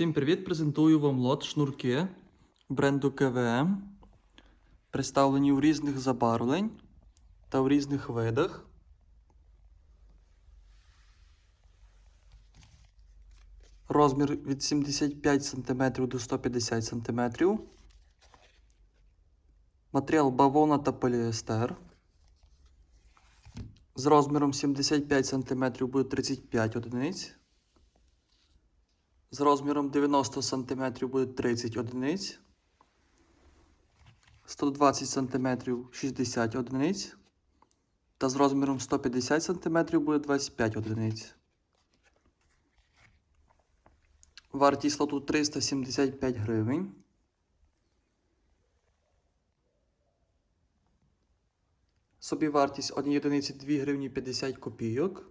Всім привіт! Презентую вам лот шнурки бренду КВМ, представлені у різних забарвлень та в різних видах. Розмір від 75 см до 150 см. Матеріал бавовна та поліестер. З розміром 75 см буде 35 одиниць. З розміром 90 см буде 30 одиниць. 120 см 60 одиниць. Та з розміром 150 см буде 25 одиниць. Вартість лоту 375 гривень. Собівартість однієї одиниці 2 гривні 50 копійок.